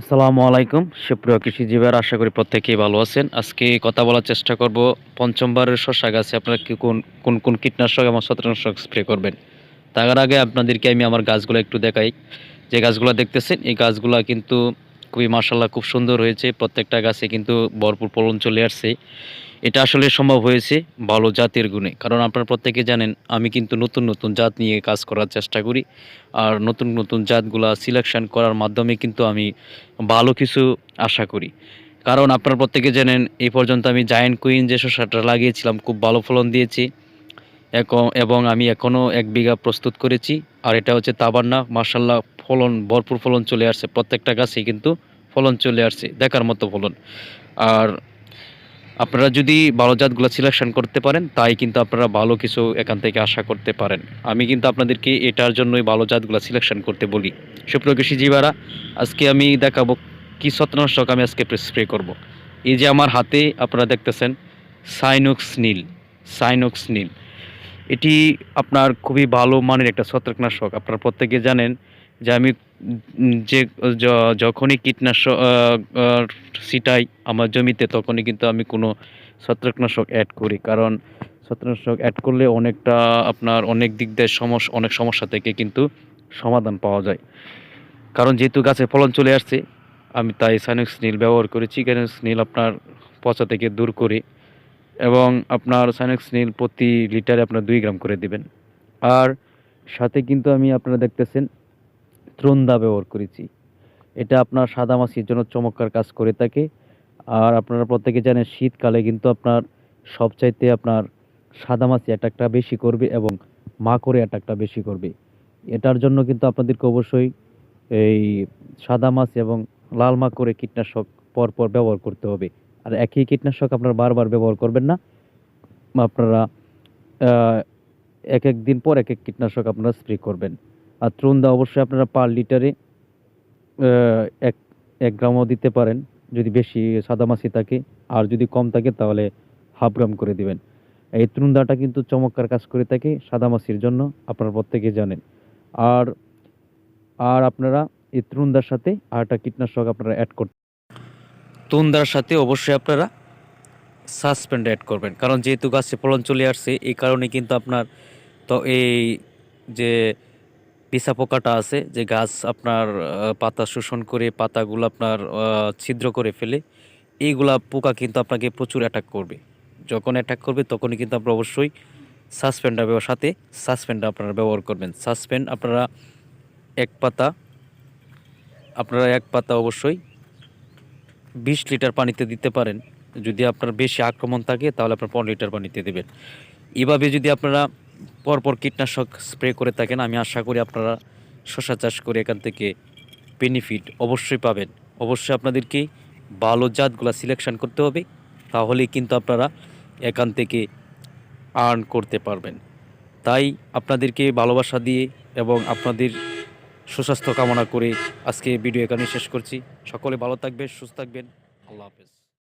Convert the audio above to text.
আসসালামু আলাইকুম। সুপ্রিয় কৃষিজীবীর, আশা করি প্রত্যেকেই ভালো আছেন। আজকে কথা বলার চেষ্টা করব পঞ্চমবারের শশা গাছে। আপনারা কি কোন কোন কোন কীটনাশক এবং ছত্রাকনাশক স্প্রে করবেন? তার আগে আপনাদেরকে আমি আমার গাছগুলো একটু দেখাই। যে গাছগুলো দেখতেছেন, এই গাছগুলো কিন্তু খুবই মার্শাল্লাহ খুব সুন্দর হয়েছে। প্রত্যেকটা গাছে কিন্তু ভরপুর ফলন চলে আসছে। এটা আসলে সম্ভব হয়েছে ভালো জাতের গুণে। কারণ আপনারা প্রত্যেকে জানেন, আমি কিন্তু নতুন নতুন জাত নিয়ে কাজ করার চেষ্টা করি। আর নতুন নতুন জাতগুলা সিলেকশন করার মাধ্যমে কিন্তু আমি ভালো কিছু আশা করি। কারণ আপনারা প্রত্যেকে জানেন, এই পর্যন্ত আমি জায়েন্ট কুইন যে শসাটা লাগিয়েছিলাম, খুব ভালো ফলন দিয়েছি। এবং আমি এখনও এক বিঘা প্রস্তুত করেছি। আর এটা হচ্ছে তাবান্না মার্শাল্লাহ ফলন, ভরপুর ফলন চলে আসছে। প্রত্যেকটা গাছেই কিন্তু ফলন চলে আসছে, দেখার মতো ফলন। আর আপনারা যদি ভালো জাতগুলো সিলেকশন করতে পারেন, তাই কিন্তু আপনারা ভালো কিছু এখান থেকে আশা করতে পারেন। আমি কিন্তু আপনাদেরকে এটার জন্যই ভালো জাতগুলো সিলেকশন করতে বলি। সুপ্রিয় কৃষিজীবীরা আজকে আমি দেখাবো কি ছত্রনাশক আমি আজকে স্প্রে করব। এই যে আমার হাতে আপনারা দেখতেছেন সাইনোক্স নীল সাইনোক্স নীল। এটি আপনার খুবই ভালো মানের একটা ছত্রাকনাশক। আপনারা প্রত্যেকে জানেন যে আমি যে যখনই কীটনাশক ছিটাই আমার জমিতে, তখনই কিন্তু আমি কোনো ছত্রাকনাশক অ্যাড করি। কারণ ছত্রাকনাশক অ্যাড করলে অনেকটা আপনার অনেক দিক দিয়ে সমস্যা অনেক সমস্যা থেকে কিন্তু সমাধান পাওয়া যায়। কারণ যেহেতু গাছে ফলন চলে আসছে, আমি তাই সাইনক্স নীল ব্যবহার করেছি কারণ নীল আপনার পচা থেকে দূর করে এবং আপনার সাইনক্স নীল প্রতি লিটারে আপনার দুই গ্রাম করে দিবেন। আর সাথে কিন্তু আমি আপনারা দেখতেছেন ত্রন্দা ব্যবহার করেছি। এটা আপনার সাদা মাছির জন্য চমৎকার কাজ করে থাকে। আর আপনারা প্রত্যেকে জানেন, শীতকালে কিন্তু আপনার সবচাইতে আপনার সাদা মাছি অ্যাটাকটা বেশি করবে এবং মাকড়ে অ্যাটাকটা বেশি করবে। এটার জন্য কিন্তু আপনাদেরকে অবশ্যই এই সাদা মাছ এবং লাল মাকড়ে কীটনাশক পরপর ব্যবহার করতে হবে। আর একই কীটনাশক আপনারা বারবার ব্যবহার করবেন না। আপনারা এক এক দিন পর এক এক কীটনাশক আপনারা স্প্রে করবেন। আর ত্রুন্দা অবশ্যই আপনারা পার লিটারে এক এক গ্রামও দিতে পারেন। যদি বেশি সাদামাছি থাকে আর যদি কম থাকে তাহলে হাফ গ্রাম করে দিবেন। এই ত্রুন্দাটা কিন্তু চমৎকার কাজ করে থাকে সাদামাছির জন্য, আপনারা প্রত্যেকে জানেন। আর আর আপনারা এই ত্রুন্দার সাথে আর একটা কীটনাশক আপনারা অ্যাড করতে তুন্দার সাথে অবশ্যই আপনারা সাসপেন্ড অ্যাড করবেন। কারণ যেহেতু গাছে ফলন চলে আসছে, এই কারণে কিন্তু আপনার তো এই যে পিসা পোকাটা আছে, যে গাছ আপনার পাতা শোষণ করে, পাতাগুলো আপনার ছিদ্র করে ফেলে, এইগুলা পোকা কিন্তু আপনাকে প্রচুর অ্যাটাক করবে। যখন অ্যাটাক করবে তখনই কিন্তু আপনারা অবশ্যই ব্যবহার সাথে সাসপেন্ড আপনারা ব্যবহার করবেন। সাসপেন্ড আপনারা এক পাতা, আপনারা এক পাতা অবশ্যই বিশ লিটার পানিতে দিতে পারেন। যদি আপনার বেশি আক্রমণ থাকে তাহলে আপনার পনেরো লিটার পানিতে দেবেন। এভাবে যদি আপনারা পরপর কীটনাশক স্প্রে করে থাকেন। আমি আশা করি আপনারা শশা চাষ করে এখান থেকে বেনিফিট অবশ্যই পাবেন। অবশ্যই আপনাদেরকে ভালো জাতগুলো সিলেকশন করতে হবে, তাহলেই কিন্তু আপনারা এখান থেকে আর্ন করতে পারবেন। তাই আপনাদেরকে ভালোবাসা দিয়ে এবং আপনাদের সুস্বাস্থ্য কামনা করে আজকে ভিডিও এখানে শেষ করছি। সকলে ভালো থাকবেন, সুস্থ থাকবেন। আল্লাহ হাফেজ।